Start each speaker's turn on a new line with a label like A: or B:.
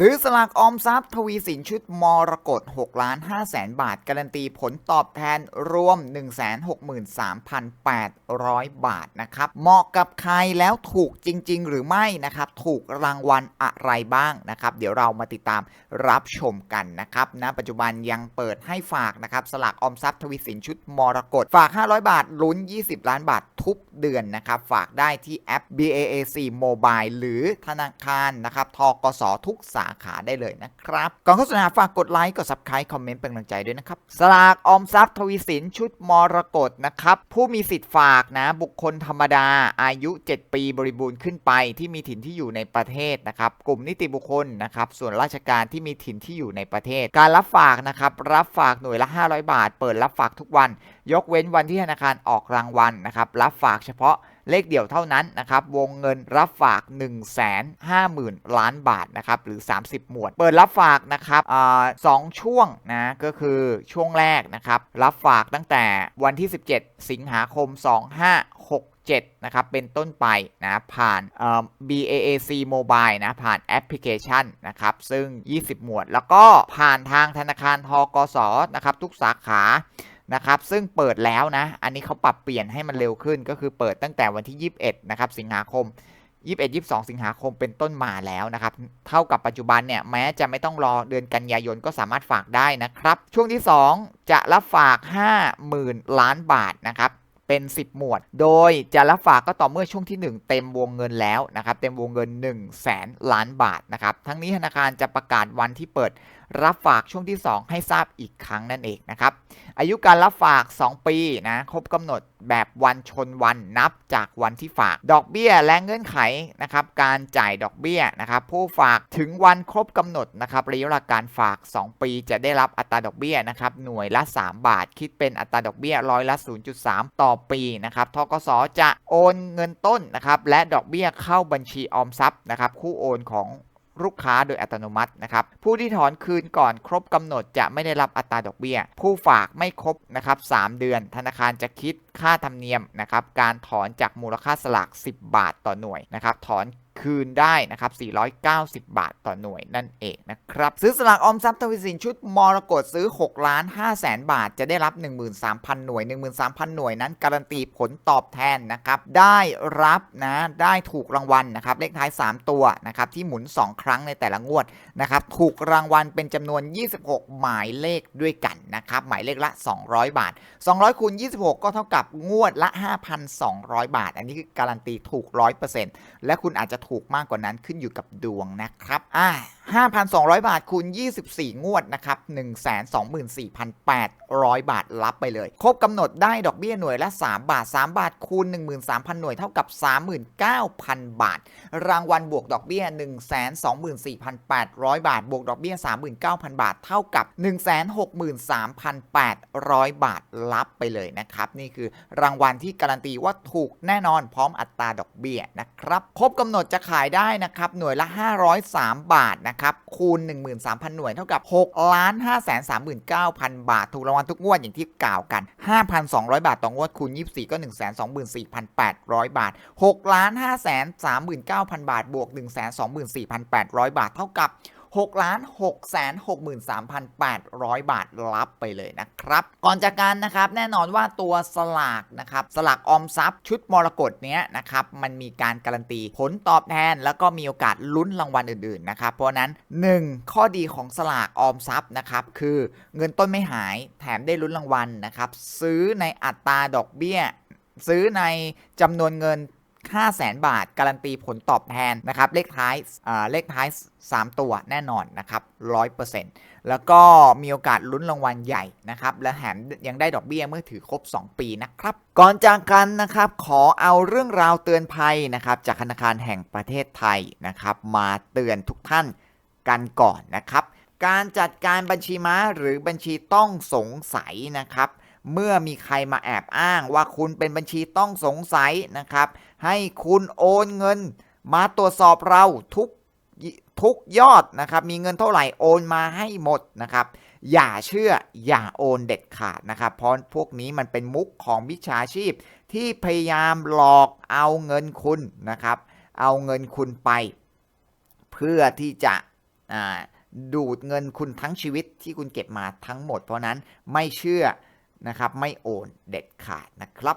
A: ซื้อสลากออมทรัพย์ทวีสินชุดมรกต6ล้าน5แสนบาท การันตีผลตอบแทนรวม 163,800 บาทนะครับเหมาะกับใครแล้วถูกจริง ๆ หรือไม่นะครับถูกรางวัลอะไรบ้างนะครับ เดี๋ยวเรามาติดตามรับชมกันนะครับณปัจจุบันยังเปิดให้ฝากนะครับสลากออมทรัพย์ทวีสินชุดมรกตฝาก 500 บาทลุ้น 20 ล้านบาททุกเดือนนะครับฝากได้ที่แอป BAAC Mobile หรือธนาคารนะครับทกสทุกสาขาได้เลยนะครับ ก่อนโฆษณาฝากกดไลค์กด Subscribe คอมเมนต์เป็นกำลังใจด้วยนะครับ สลากออมทรัพย์ทวีสินชุดมรกตนะครับ ผู้มีสิทธิ์ฝากนะ บุคคลธรรมดาอายุ 7 ปีบริบูรณ์ขึ้นไปที่มีถิ่นที่อยู่ในประเทศนะครับ กลุ่มนิติบุคคลนะครับส่วนราชการที่มีถิ่นที่อยู่ในประเทศ การรับฝากนะครับรับฝากหน่วยละ 500 บาท เปิดรับฝากทุกวัน ยกเว้นวันที่ธนาคารออกรางวัลนะครับรับฝากเฉพาะ เลขเดี่ยวเท่านั้นนะครับ วงเงินรับฝาก 1 5 0 0 0 0 ล้านบาทนะครับ หรือ 30 หมวด เปิดรับฝากนะครับอสองช่วงนะ ก็คือช่วงแรกนะครับ รับฝากตั้งแต่วันที่ 17 สิงหาคม 2567นะครับเป็นต้นไปนะผ่าน BAAC Mobile นะผ่านแอปพลิเคชันนะครับซึ่ง 20 หมวด แล้วก็ผ่านทางธนาคารทกสนะครับทุกสาขา นะครับซึ่งเปิดแล้วนะ อันนี้เขาปรับเปลี่ยนให้มันเร็วขึ้น ก็คือเปิดตั้งแต่วันที่ 21 นะครับ สิงหาคม 21 22 สิงหาคมเป็นต้นมาแล้วนะครับ เท่ากับปัจจุบันเนี่ย แม้จะไม่ต้องรอเดือนกันยายนก็สามารถฝากได้นะครับ ช่วงที่ 2 จะรับฝาก 50,000 ล้านบาทนะครับเป็น 10 หมวด โดยจะรับฝากก็ต่อเมื่อช่วงที่ 1 เต็มวงเงินแล้วนะครับ เต็มวงเงิน 1 0 0 0 0แสนล้านบาทนะครับ ทั้งนี้ธนาคารจะประกาศวันที่เปิดรับฝากช่วงที่ 2 ให้ทราบอีกครั้งนั่นเองนะครับ อายุการรับฝาก 2 ปีนะครบกำหนดแบบวันชนวันนับจากวันที่ฝาก ดอกเบี้ยและเงื่อนไขนะครับการจ่ายดอกเบี้ยนะครับผู้ฝากถึงวันครบกำหนดนะครับระยะเวลาการฝาก 2 ปี จะได้รับอัตราดอกเบี้ยนะครับหน่วยละ 3 บาท คิดเป็นอัตราดอกเบี้ยร้อยละ 0.3 ต่อปีนะครับทกสจะโอนเงินต้นนะครับและดอกเบี้ยเข้าบัญชีออมทรัพย์นะครับคู่โอนของ ลูกค้าโดยอัตโนมัตินะครับผู้ที่ถอนคืนก่อนครบกำหนดจะไม่ได้รับอัตราดอกเบี้ย ผู้ฝากไม่ครบนะครับ3เดือน ธนาคารจะคิดค่าธรรมเนียมนะครับการถอนจากมูลค่าสลาก 10 บาทต่อหน่วยนะครับถอน คืนได้นะครับ 490 บาทต่อหน่วยนั่นเองนะครับ ซื้อสลากออมทรัพย์ทวีสินชุดมรกตซื้อ 6 ล้าน5แสนบาท จะได้รับ 13,000 หน่วย 13,000 หน่วยนั้น การันตีผลตอบแทนนะครับ ได้รับนะ ได้ถูกรางวัลนะครับ เลขท้าย 3 ตัวนะครับ ที่หมุน 2 ครั้งในแต่ละงวดนะครับ ถูกรางวัลเป็นจำนวน 26 หมายเลขด้วยกันนะครับ หมายเลขละ 200 บาท 200คูณ26 ก็เท่ากับงวดละ 5,200 บาท อันนี้คือการันตีถูก 100%และคุณอาจจะถูกมากกว่านั้นขึ้นอยู่กับดวงนะครับอ่า 5,200 บาทคูณ 24 งวดนะครับ 124,800 บาทรับไปเลย ครบกำหนดได้ดอกเบี้ยหน่วยละ 3 บาท 3 บาทคูณ 13,000 หน่วยเท่ากับ 39,000 บาท รางวัลบวกดอกเบี้ย 124,800 บาท บวกดอกเบี้ย 39,000 บาท เท่ากับ 163,800 บาทรับไปเลยนะครับ นี่คือรางวัลที่การันตีว่าถูกแน่นอนพร้อมอัตราดอกเบี้ยนะครับ ครบกำหนดจะขายได้นะครับ หน่วยละ 503 บาทนะนะครับ คูณ 13,000 หน่วยเท่ากับ6ล้าน5 3 9 0 0 0 บาท ถูกรางวัลทุกงวดอย่างที่กล่าวกัน 5,200 บาทต่องวดคูณ 24 ก็ 124,800 บาท6ล้าน5 3 9 0 0 0 บาทบวก 124,800 บาทเท่ากับ 6ล้าน6แสน63,800 บาทรับไปเลยนะครับ ก่อนจากการนะครับแน่นอนว่าตัวสลากนะครับสลากออมทรัพย์ชุดมรกตเนี้ยนะครับมันมีการการันตีผลตอบแทน แล้วก็มีโอกาสลุ้นรางวัลอื่นๆนะครับเพราะนั้น 1 ข้อดีของสลากออมทรัพย์นะครับคือเงินต้นไม่หายแถมได้ลุ้นรางวัลนะครับซื้อในอัตราดอกเบี้ย ซื้อในจำนวนเงิน 5 0 0แสนบาท การันตีผลตอบแทนนะครับเลขท้ายเลขท้าย 3 ตัวแน่นอนนะครับ100%แล้วก็มีโอกาสลุ้นรางวัลใหญ่นะครับและแถมยังได้ดอกเบี้ยเมื่อถือครบ 2 ปีนะครับ ก่อนจากกันนะครับขอเอาเรื่องราวเตือนภัยนะครับจากธนาคารแห่งประเทศไทยนะครับมาเตือนทุกท่านกันก่อนนะครับ การจัดการบัญชีม้าหรือบัญชีต้องสงสัยนะครับ เมื่อมีใครมาแอบอ้างว่าคุณเป็นบัญชีต้องสงสัยนะครับ ให้คุณโอนเงิน มาตรวจสอบเราทุกทุกยอดนะครับ มีเงินเท่าไหร่โอนมาให้หมดนะครับ อย่าเชื่ออย่าโอนเด็ดขาดนะครับ เพราะพวกนี้มันเป็นมุกของวิชาชีพ ที่พยายามหลอกเอาเงินคุณนะครับ เอาเงินคุณไป เพื่อที่จะดูดเงินคุณทั้งชีวิตที่คุณเก็บมาทั้งหมด เพราะนั้นไม่เชื่อนะครับ ไม่โอนเด็ดขาดนะครับ